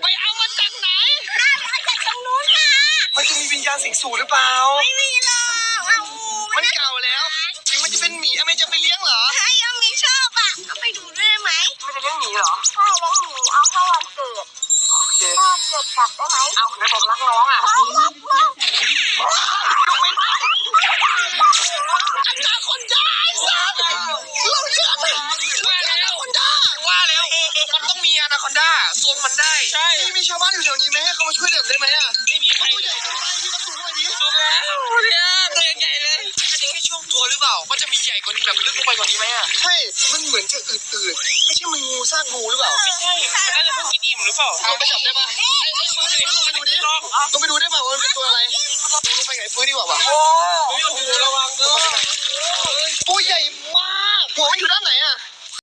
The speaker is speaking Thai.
ไปเอามาจากไหนข้าไปเอาจากตรงนู้นค่ะมันจะมีวิญญาณสิงสู่หรือเปล่าไม่มีหรอกเอางูมัมันนเก่าแล้ว ถึงมันจะเป็นหมีอะไม่จะไปเลี้ยงเหรอถ้ายังมีชอบอะเอาไปดูด้วยได้ไหมไม่จะเลี้ยงหมีเหรอใช่แล้วหนูเอาเข้าวันเกิดโอเคพ่อเกิดกลับได้ไหมเอาไหนบอกรักน้องอะพ่อรักมากอันนาคนได้ มันต้องมีอนาคอนด้าทรงมันได้ ใช่นี่มีชาวบ้านอยู่แถวนี้ไหมให้เขามาช่วยเด็กได้ไหมอะไม่มีใครตัวใหญ่เกินไปพี่ต้องสูงหน่อยดิสูงแล้วเนี่ยตัวใหญ่เลยอันนี้แค่ช่วงตัวหรือเปล่า มันจะมีใหญ่กว่านี้แบบลึกลงไปกว่านี้ไหมอะ ใช่ มันเหมือนจะอืดๆ ไม่ใช่มันงูซากงูหรือเปล่า ไม่ใช่น่าจะเพิ่งกินอิ่มหรือเปล่าลงไปจับได้ปะไอ้ไอ้ฟื้นลงไปดูดิลงไปดูได้ปะว่ามันเป็นตัวอะไรลงไปไงฟื้นดีกว่าปะโอ้